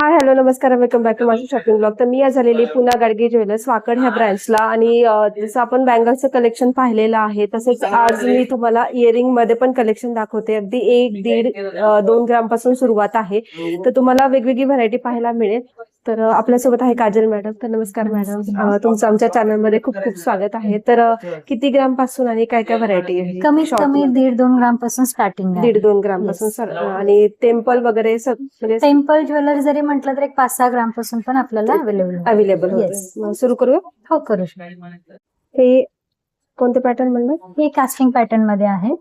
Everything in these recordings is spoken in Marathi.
हाय हॅलो नमस्कार वेलकम बॅक टू माझी शॉपिंग ब्लॉग तर मी आज झालेली पुन्हा गाडगे ज्वेलर्स वाकड ह्या ब्रँचला आणि जसं आपण बँगल्सचं कलेक्शन पाहिलेलं आहे तसेच आज मी तुम्हाला इयरिंगमध्ये पण कलेक्शन दाखवते. अगदी एक दीड दोन ग्रामपासून सुरुवात आहे. तर तुम्हाला वेगवेगळी व्हरायटी पाहायला मिळेल. तर आपल्यासोबत आहे काजल मॅडम. तर नमस्कार मॅडम. तुमचं आमच्या चॅनलमध्ये खूप खूप स्वागत आहे. तर किती ग्रामपासून आणि काय काय व्हरायटी आहे? कमीत कमी? दीड दोन ग्रामपासून स्टार्टिंग आहे. दीड दोन ग्रामपासून आणि टेम्पल वगैरे सब म्हणजे टेम्पल ज्वेलरी जरी म्हटलं तर एक पाच सहा ग्रामपासून पण आपल्याला अवेलेबल अवेलेबल सुरू करूया? हो करू. हे कोणते पॅटर्न म्हणलं? हे कास्टिंग पॅटर्नमध्ये आहे.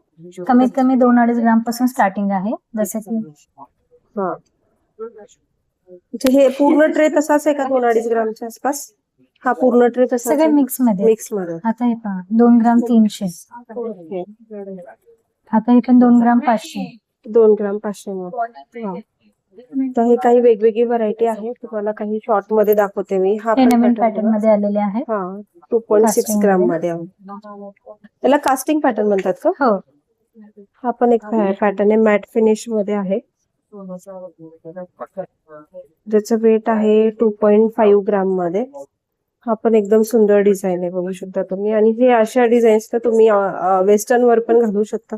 कमीत कमी दोन अडीच ग्रामपासून स्टार्टिंग आहे. जसं की हा म्हणजे हे पूर्ण ट्रे तसाच आहे का दोन अडीच ग्रामच्या आसपास? हा पूर्ण ट्रे तसा सगळे मिक्समध्ये. मिक्समध्ये. आता हे पहा दोन ग्राम तीनशे. आता हे पण दोन ग्राम पाचशे. दोन ग्राम पाचशे मध्ये हा. तर हे काही वेगवेगळी व्हरायटी आहे. तुम्हाला काही शॉर्टमध्ये दाखवते मी. हा नवीन पॅटर्न. मध्ये आलेले आहे हा टू पॉईंट सिक्स ग्राममध्ये. त्याला कास्टिंग पॅटर्न म्हणतात का? हो. हा पण एक पॅटर्न आहे मॅट फिनिशमध्ये आहे. ज्याचं वेट आहे टू पॉइंट फाईव्ह ग्राममध्ये. हा पण एकदम सुंदर डिझाईन आहे बघू शकता तुम्ही. आणि हे अशा डिझाईन्स तर तुम्ही वेस्टर्न वर पण घालू शकता.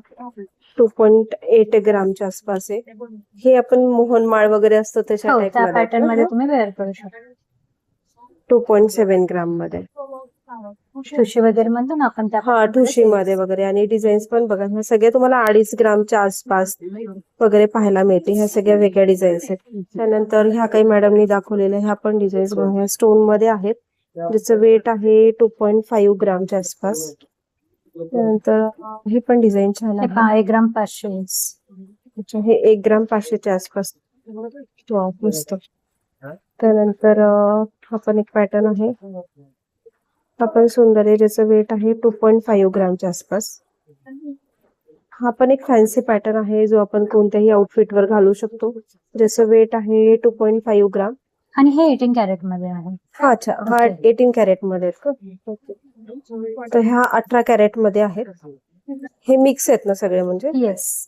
टू पॉइंट एट ग्रामच्या आसपास आहे. हे आपण मोहनमाळ वगैरे असतं त्याच्या हो त्या पॅटर्नमध्ये. तुम्ही वेअर करू शकता. टू पॉइंट सेव्हन ग्राममध्ये. ठुशी वगैरे म्हणतो ना आपण त्या हा ठुशी मध्ये वगैरे आणि डिझाईन्स पण बघा ह्या सगळ्या तुम्हाला अडीच ग्रामच्या आसपास वगैरे पाहायला मिळते ह्या सगळ्या वेगळ्या डिझाईन्स आहेत. त्यानंतर ह्या काही मॅडमनी दाखवलेल्या ह्या पण डिझाईन्स ह्या स्टोनमध्ये आहेत. ज्याचं वेट आहे टू पॉइंट फाईव्ह ग्रामच्या आसपास. त्यानंतर हे पण डिझाईन छान हे आहे. एक ग्राम पाचशे अच्छा, हे एक ग्राम पाचशेच्या आसपास. मस्त. त्यानंतर हा पण एक पॅटर्न आहे. पण सुंदर आहे ज्याचं वेट आहे टू पॉइंट फाईव्ह ग्रामच्या आसपास. हा पण एक फॅन्सी पॅटर्न आहे जो आपण कोणत्याही आउटफिट वर घालू शकतो. ज्याचं वेट आहे टू पॉइंट फाईव्ह ग्राम आणि हे एटीन कॅरेटमध्ये आहे. हा अच्छा. हा. एटीन कॅरेटमध्ये. तर ह्या अठरा कॅरेटमध्ये आहेत. हे मिक्स आहेत ना सगळे म्हणजे? येस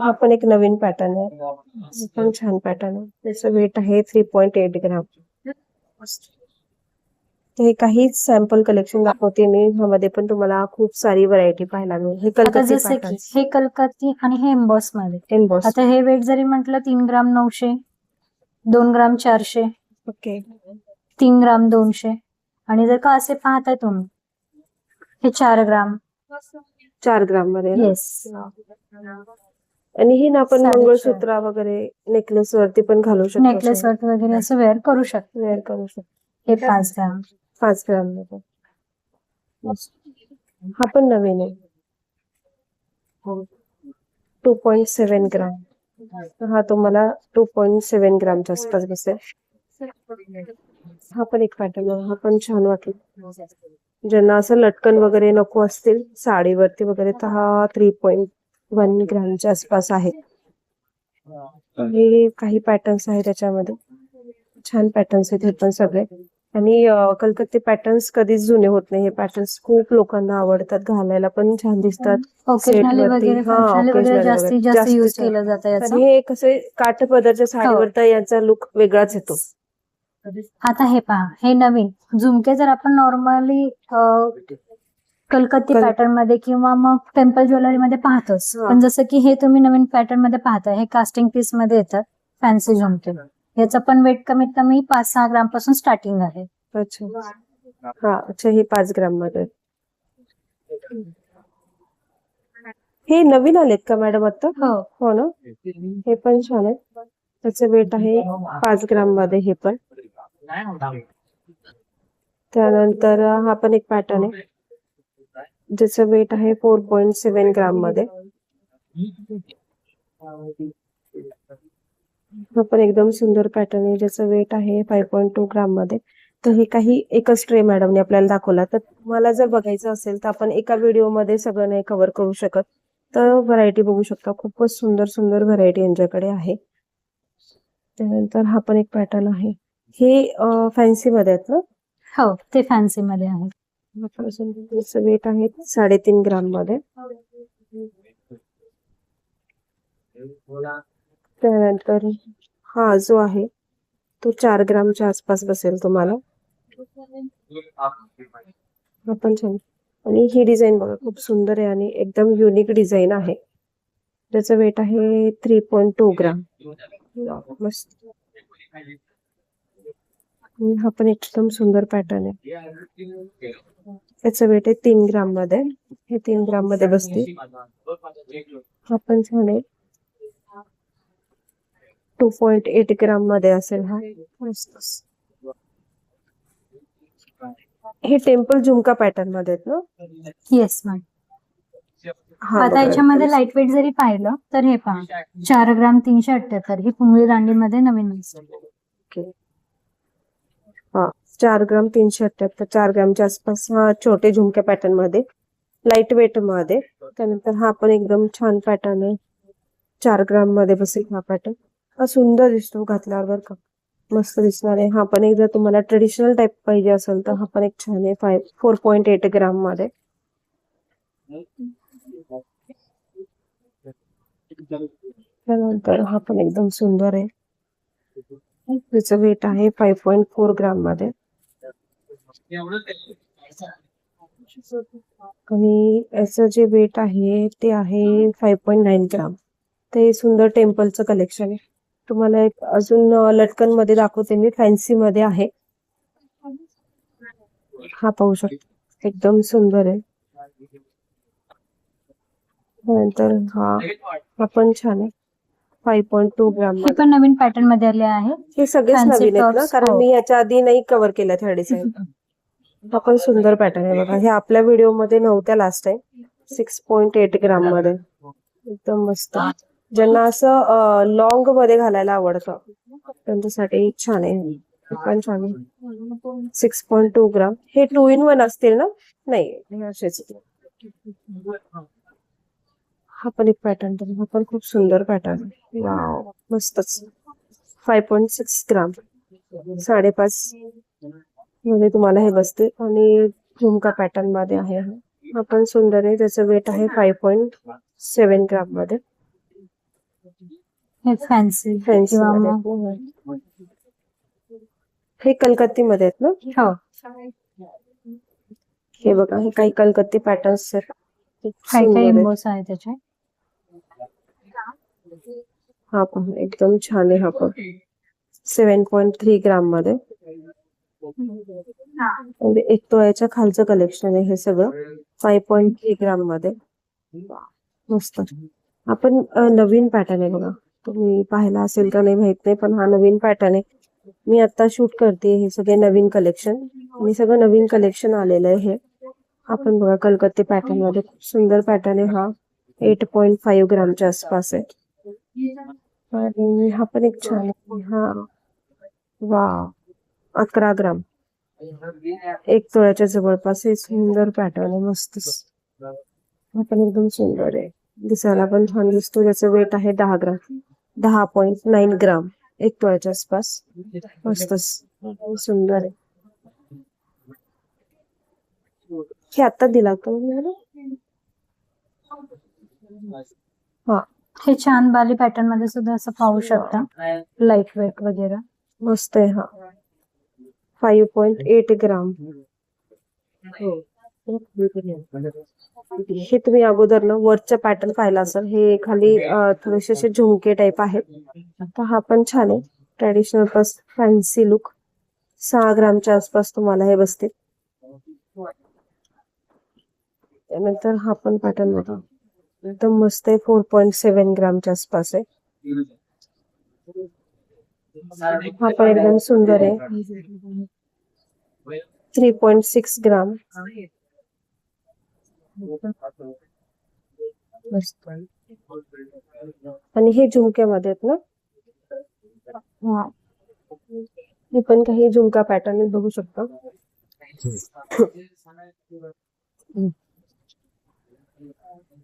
हा पण एक नवीन पॅटर्न आहे. पण छान पॅटर्न आहे. त्याचं वेट आहे थ्री पॉइंट एट ग्राम हे काही सॅम्पल कलेक्शन दाखवते मी. ह्यामध्ये पण तुम्हाला खूप सारी व्हरायटी पाहायला मिळेल. हे आता कलकत्ती जसे की पॅटर्न हे कलकत्ती आणि हे एम्बॉसमध्ये एम्बॉस आता हे वेट जरी म्हटलं तीन ग्राम नऊशे दोन ग्राम चारशे ओके तीन ग्राम दोनशे. आणि जर का असे पाहताय तुम्ही हे चार ग्राम. चार ग्राममध्ये ना? येस आणि ही ना आपण. मंगळसूत्र वगैरे नेकलेस वरती पण घालू शकतो नेकलेस वरती वगैरे असं वेअर करू शकतो. वेअर करू शकतो. हे पाच ग्राम. पाच ग्राम हा पण नवीन आहे. Two point seven gram. हा तुम्हाला टू पॉइंट सेव्हन ग्रामच्या आसपास बसेल हा पण एक पॅटर्न हा पण छान वाटला. ज्यांना असं लटकन वगैरे नको असतील साडीवरती वगैरे तर हा थ्री पॉइंट वन ग्रामच्या आसपास आहे. हे. काही पॅटर्न्स आहेत त्याच्यामध्ये. छान पॅटर्न्स आहेत हे पण सगळे. आणि कलकत्ते पॅटर्न्स कधीच जुने होत नाही. हे पॅटर्न्स खूप लोकांना आवडतात घालायला पण छान दिसतात. हा, हे कसे काठपदरच्या साडीवर तर याचा लुक वेगळाच येतो. आता हे पहा हे नवीन. झुमके जर आपण नॉर्मली कलकत्ती कल- पॅटर्नमध्ये किंवा मग टेम्पल ज्वेलरी मध्ये पाहतोच हा. पण जसं की हे तुम्ही नवीन पॅटर्नमध्ये पाहताय हे कास्टिंग पीसमध्ये येतात फॅन्सी झुमके याचं पण वेट कमीत कमी पाच सहा ग्रामपासून स्टार्टिंग आहे. अच्छा. हा अच्छा हे पाच ग्राममध्ये. आहेत. हे नवीन आलेत का मॅडम आता? हो. हो ना? हे पण छान आहे त्याचं वेट आहे पाच ग्राममध्ये हे पण. त्यानंतर हा पण एक पॅटर्न आहे. ज्याचं वेट आहे फोर पॉइंट सेवन ग्राममध्ये. हा पण एकदम सुंदर पॅटर्न आहे. ज्याचं वेट आहे फाईव्ह पॉईंट टू ग्राममध्ये. तर हे काही एकच ट्रे मॅडमने आपल्याला दाखवला. तर मला जर बघायचं असेल तर आपण एका व्हिडिओमध्ये सगळं नाही कव्हर करू शकत. तर व्हरायटी बघू शकता. खूपच सुंदर सुंदर व्हरायटी यांच्याकडे आहे. त्यानंतर हा पण एक पॅटर्न आहे. हे फॅन्सी मध्ये आहेत ना? हो ते फॅन्सी मध्ये आहे. वेट आहे साडेतीन ग्राममध्ये. त्यानंतर हा जो आहे तो चार ग्रामच्या आसपास बसेल तुम्हाला. आपण छान. आणि ही डिझाईन बघा खूप सुंदर आहे आणि एकदम युनिक डिझाईन आहे. त्याचं वेट आहे थ्री पॉईंट टू ग्राम मस्त. हा पण एकदम सुंदर पॅटर्न आहे. त्याचं वेट आहे तीन ग्राममध्ये. हे तीन ग्राममध्ये बसते. हा पण छान आहे. टू पॉइंट एट ग्राममध्ये असेल हा. हे टेम्पल झुमका पॅटर्नमध्ये आहेत ना? येस मॅम हा आता. याच्यामध्ये लाइट वेट जरी पाहिलं तर हे पहा. चार ग्राम तीनशे अठ्याहत्तर ही पुंगळी दांडीमध्ये नवीन ओके. चार ग्राम तीनशे अठ्याहत्तर चार ग्रामच्या आसपास हा छोटे झुमके पॅटर्नमध्ये लाइट वेटमध्ये. त्यानंतर हा पण एकदम छान पॅटर्न आहे. चार ग्राममध्ये बसेल हा पॅटर्न हा सुंदर दिसतो घातल्यावर बरं का. मस्त दिसणार आहे. हा पण एक जर तुम्हाला ट्रेडिशनल टाइप पाहिजे असेल तर हा पण एक छान आहे. फाय फोर पॉईंट एट ग्राममध्ये. त्यानंतर हा पण एकदम सुंदर आहे. त्याचं वेट आहे फाईव्ह पॉईंट फोर ग्राममध्ये. आणि याचं जे वेट आहे ते आहे फाईव्ह पॉईंट नाईन ग्राम ते सुंदर टेम्पलचं कलेक्शन आहे. तुम्हाला एक अजून लटकनमध्ये दाखवते मी. फॅन्सी मध्ये आहे. हा पाहू शकतो. एकदम सुंदर आहे. नंतर हा हा पण छान आहे. फाईव्ह पॉईंट टू ग्राम हे पण नवीन पॅटर्नमध्ये आले आहे. हे सगळेच नवीन आहेत ना? कारण हो. मी याच्या आधी नाही कव्हर केल्या ह्या डिझाईन हा पण सुंदर पॅटर्न आहे बघा. हे आपल्या व्हिडिओमध्ये नव्हत्या last time six point eight ग्राममध्ये. एकदम मस्त. ज्यांना असं लॉंगमध्ये घालायला आवडतं त्यांच्यासाठी छान आहे. पण छान आहे. सिक्स पॉइंट टू ग्राम हे टू इन वन असतील ना? नाही असेच. हा पण एक पॅटर्न हा पण खूप सुंदर पॅटर्न वाव मस्तच. फाईव्ह पॉईंट सिक्स ग्राम साडेपाच. मध्ये तुम्हाला हे बसते. आणि झुमका पॅटर्नमध्ये आहे हा. पण सुंदर आहे. त्याचं वेट आहे फाईव्ह पॉईंट सेवन ग्राममध्ये. हे फॅन्सी फॅन्सी. हे कलकत्ती मध्ये आहेत ना? हो. हे बघा हे काही कलकत्ती पॅटर्न्स काही काही. इम्बोस आहे त्याचे. हा पण एकदम छान आहे हा पण सेवन पॉईंट थ्री ग्राममध्ये. म्हणजे एक तोळ्याच्या खालचं कलेक्शन आहे हे सगळं. फाईव्ह पॉईंट थ्री ग्राममध्ये. मस्त. आपण नवीन पॅटर्न आहे बघा. तुम्ही पाहिला असेल का नाही माहीत नाही पण हा नवीन पॅटर्न आहे. मी आता शूट करते हे सगळे नवीन कलेक्शन आणि सगळं नवीन कलेक्शन आलेलं आहे हे. आपण बघा कलकत्ते पॅटर्नमध्ये खूप सुंदर पॅटर्न आहे हा. एट पॉईंट फाईव्ह ग्रामच्या आसपास आहे. आणि हा पण एक छान आहे. हा. वा अकरा ग्राम. एक तोळ्याच्या जवळपास हे सुंदर पॅटर्न आहे मस्त पण एकदम सुंदर आहे. दिसायला पण छान दिसतो. ज्याचं वेट आहे दहा ग्राम. दहा पॉइंट नाईन ग्राम. एक तोळ्याच्या आसपास. मस्तच. सुंदर आहे. हे आता दिला मला? हा. हे छान बाली पॅटर्नमध्ये सुद्धा असं पाहू शकता. लाइट वेट वगैरे. मस्त आहे हा. Five point eight gram. हो. हे. तुम्ही अगोदर ना वरचा पॅटर्न पाहिला असेल. हे खाली थोडेसे असे झुमके टाईप आहेत. तर हा पण छान आहे. ट्रॅडिशनल प्लस फॅन्सी लुक सहा ग्रामच्या आसपास तुम्हाला हे बसते त्यानंतर हा पण पॅटर्न बघा. एकदम मस्त आहे. फोर पॉईंट सेव्हन ग्रामच्या आसपास आहे. हा पण एकदम सुंदर आहे. Three point six gram. मस्त. आणि हे झुमक्यामध्ये आहेत ना? हा. हे पण काही झुमका पॅटर्न बघू शकता.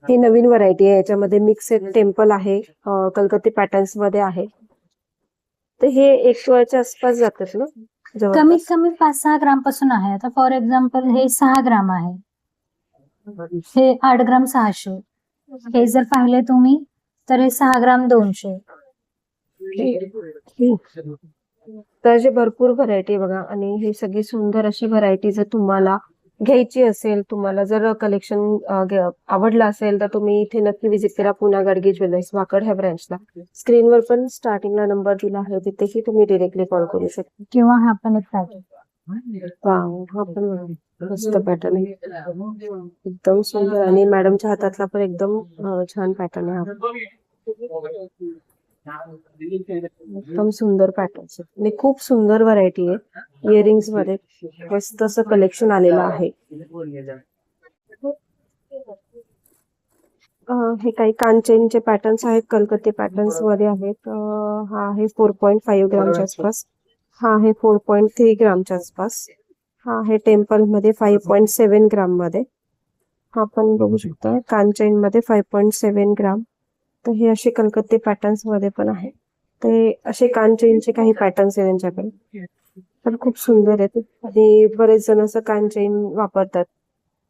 ही नवीन व्हरायटी आहे. याच्यामध्ये मिक्स टेम्पल आहे. कलकत्ती पॅटर्न्समध्ये आहे. तर हे एक सोळाच्या आसपास जातात ना? जवळपास? कमीत कमी पाच सहा ग्रामपासून आहे. आता फॉर एक्झाम्पल हे सहा ग्राम आहे. हे आठ ग्राम सहाशे. हे जर पाहिले तुम्ही तर हे सहा ग्राम दोनशे. तर अशी भरपूर व्हरायटी बघा. आणि ही सगळी सुंदर अशी व्हरायटी जर तुम्हाला घ्यायची असेल तुम्हाला जर कलेक्शन आवडलं असेल तर तुम्ही इथे नक्की विजिट करा पुन्हा गाडगे ज्वेलर्स वाकड ह्या ब्रँचला स्क्रीनवर पण स्टार्टिंगला नंबर दिला आहे तिथेही तुम्ही डिरेक्टली कॉल करू शकता. किंवा हा पण एक हा पण मस्त पॅटर्न आहे. एकदम सुंदर. आणि मॅडमच्या हातातला पण एकदम छान पॅटर्न आहे हा. एकदम सुंदर पॅटर्न आणि खूप सुंदर व्हरायटी आहे. इयरिंग्समध्ये मस्त असं कलेक्शन आलेलं आहे. हे काही कांचनचे पॅटर्न्स आहेत कलकत्ते पॅटर्न्समध्ये आहेत. हा आहे फोर पॉईंट फाईव्ह ग्रामच्या आसपास. हा आहे फोर पॉईंट थ्री ग्रामच्या आसपास. हा आहे टेम्पलमध्ये फाईव्ह पॉईंट सेव्हन ग्राममध्ये. हा पण बघू शकता. कांचनमध्ये फाईव्ह पॉईंट सेव्हन ग्राम तर हे असे कलकत्ते पॅटर्न्समध्ये पण आहे. ते असे कांचनचे काही पॅटर्न्स आहे त्यांच्याकडे पण खूप सुंदर आहेत आणि बरेच जण असं कांचन वापरतात.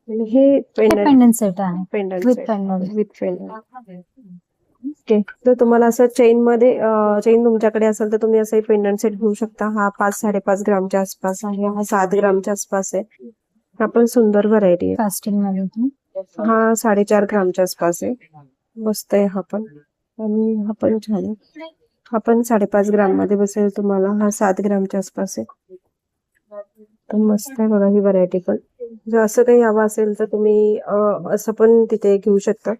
आणि हे पेंडंट पेंडंट सेट आहे. पेंडंट विथ पेंडंट ओके तर तुम्हाला असं चेन मध्ये चेन तुमच्याकडे असेल तर तुम्ही असं पेंडंट सेट घेऊ शकता. हा पाच साडेपाच ग्रामच्या आसपास आहे. हा सात ग्रामच्या आसपास आहे. हा पण सुंदर व्हरायटी आहे. कास्टिंगमध्ये इथे. हा साडेचार ग्रामच्या आसपास आहे. मस्त आहे हा पण. आणि हा पण छान आहे. हा पण साडेपाच ग्राममध्ये बसेल तुम्हाला. हा सात ग्रामच्या आसपास आहे. तर मस्त आहे बघा ही व्हरायटी पण. जर असं काही हवं असेल तर तुम्ही असं पण तिथे घेऊ शकता.